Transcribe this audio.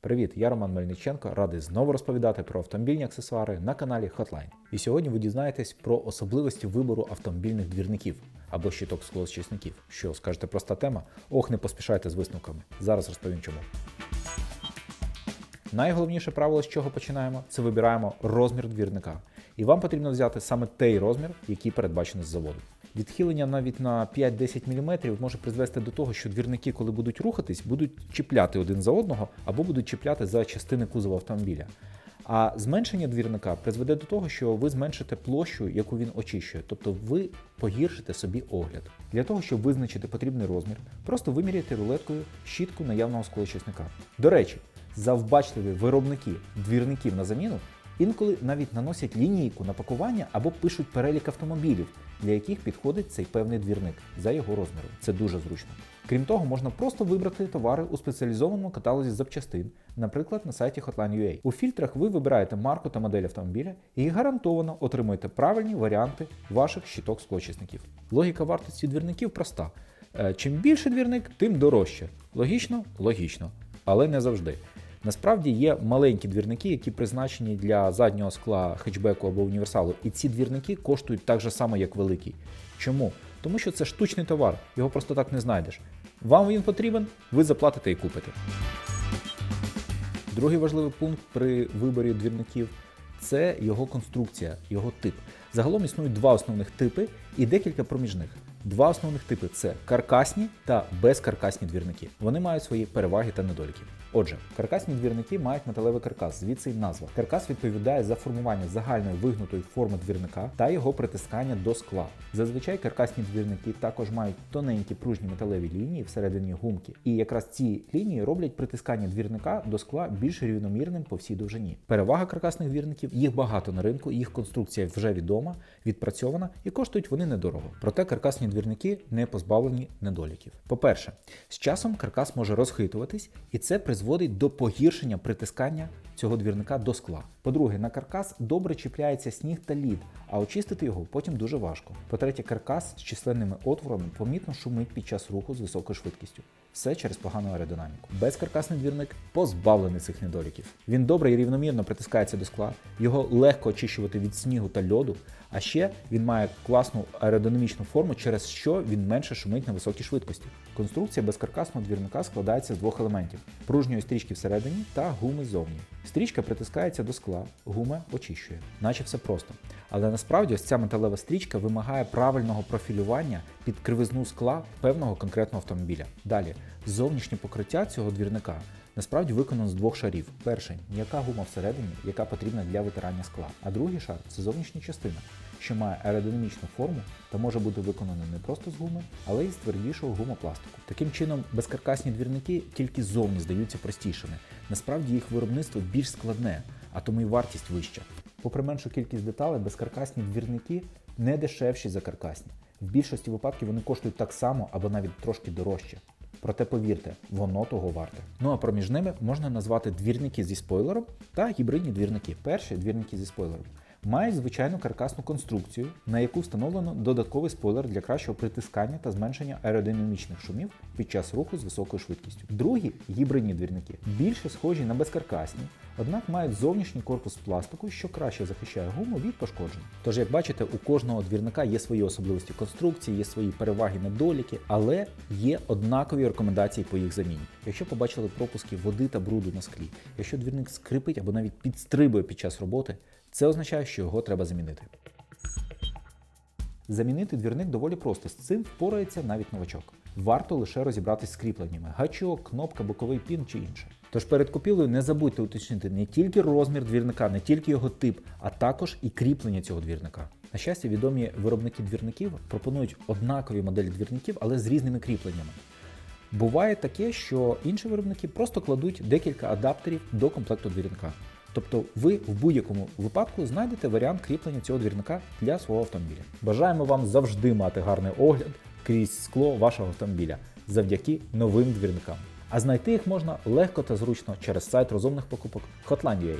Привіт, я Роман Мельниченко, радий знову розповідати про автомобільні аксесуари на каналі Hotline. І сьогодні ви дізнаєтесь про особливості вибору автомобільних двірників або щиток склоочисників. Що скажете проста тема? Ох, не поспішайте з висновками. Зараз розповім чому. Найголовніше правило, з чого починаємо, це вибираємо розмір двірника. І вам потрібно взяти саме той розмір, який передбачений з заводу. Відхилення навіть на 5-10 мм може призвести до того, що двірники, коли будуть рухатись, будуть чіпляти один за одного або будуть чіпляти за частини кузова автомобіля. А зменшення двірника призведе до того, що ви зменшите площу, яку він очищує, тобто ви погіршите собі огляд. Для того, щоб визначити потрібний розмір, просто виміряйте рулеткою щітку наявного склоочисника. До речі, завбачливі виробники двірників на заміну інколи навіть наносять лінійку на пакування або пишуть перелік автомобілів, для яких підходить цей певний двірник за його розміром. Це дуже зручно. Крім того, можна просто вибрати товари у спеціалізованому каталозі запчастин, наприклад, на сайті Hotline.ua. У фільтрах ви вибираєте марку та модель автомобіля і гарантовано отримуєте правильні варіанти ваших щиток склочисників. Логіка вартості двірників проста. Е, Чим більше двірник, тим дорожче. Логічно? Логічно. Але не завжди. Насправді є маленькі двірники, які призначені для заднього скла хетчбеку або універсалу, і ці двірники коштують так же само, як великий. Чому? Тому що це штучний товар, його просто так не знайдеш. Вам він потрібен, ви заплатите і купите. Другий важливий пункт при виборі двірників це його конструкція, його тип. Загалом існують два основних типи і декілька проміжних. Два основних типи це каркасні та безкаркасні двірники. Вони мають свої переваги та недоліки. Отже, каркасні двірники мають металевий каркас, звідси й назва. Каркас відповідає за формування загальної вигнутої форми двірника та його притискання до скла. Зазвичай каркасні двірники також мають тоненькі пружні металеві лінії всередині гумки, і якраз ці лінії роблять притискання двірника до скла більш рівномірним по всій довжині. Перевага каркасних двірників їх багато на ринку, їх конструкція вже відома, відпрацьована і коштують вони недорого. Проте каркасні двірники не позбавлені недоліків. По-перше, з часом каркас може розхитуватись, і це призводить до погіршення притискання цього двірника до скла. По-друге, на каркас добре чіпляється сніг та лід, а очистити його потім дуже важко. По-третє, каркас з численними отворами помітно шумить під час руху з високою швидкістю. Все через погану аеродинаміку. Безкаркасний двірник позбавлений цих недоліків. Він добре і рівномірно притискається до скла, його легко очищувати від снігу та льоду, а ще він має класну аеродинамічну форму, через що він менше шумить на високій швидкості. Конструкція безкаркасного двірника складається з двох елементів: пружньої стрічки всередині та гуми ззовні. Стрічка притискається до скла, гума очищує, наче все просто. Але насправді ось ця металева стрічка вимагає правильного профілювання під кривизну скла певного конкретного автомобіля. Далі, зовнішнє покриття цього двірника насправді виконано з двох шарів. Перший м'яка гума всередині, яка потрібна для витирання скла. А другий шар це зовнішня частина, що має аеродинамічну форму та може бути виконана не просто з гуми, але й з твердішого гумопластику. Таким чином, безкаркасні двірники тільки ззовні здаються простішими. Насправді їх виробництво більш складне, а тому й вартість вища. Попри меншу кількість деталей, безкаркасні двірники не дешевші за каркасні. В більшості випадків вони коштують так само або навіть трошки дорожче. Проте повірте, воно того варте. Ну а проміж ними можна назвати двірники зі спойлером та гібридні двірники. Перші двірники зі спойлером. Мають звичайну каркасну конструкцію, на яку встановлено додатковий спойлер для кращого притискання та зменшення аеродинамічних шумів під час руху з високою швидкістю. Другі гібридні двірники більше схожі на безкаркасні, однак мають зовнішній корпус пластику, що краще захищає гуму від пошкоджень. Тож, як бачите, у кожного двірника є свої особливості конструкції, є свої переваги, недоліки, але є однакові рекомендації по їх заміні. Якщо побачили пропуски води та бруду на склі, якщо двірник скрипить або навіть підстрибує під час роботи, це означає, що його треба замінити. Замінити двірник доволі просто, з цим впорається навіть новачок. Варто лише розібратись з кріпленнями, гачок, кнопка, боковий пін чи інше. Тож перед купівлею не забудьте уточнити не тільки розмір двірника, не тільки його тип, а також і кріплення цього двірника. На щастя, відомі виробники двірників пропонують однакові моделі двірників, але з різними кріпленнями. Буває таке, що інші виробники просто кладуть декілька адаптерів до комплекту двірника. Тобто ви в будь-якому випадку знайдете варіант кріплення цього двірника для свого автомобіля. Бажаємо вам завжди мати гарний огляд крізь скло вашого автомобіля завдяки новим двірникам. А знайти їх можна легко та зручно через сайт розумних покупок Hotline.ua.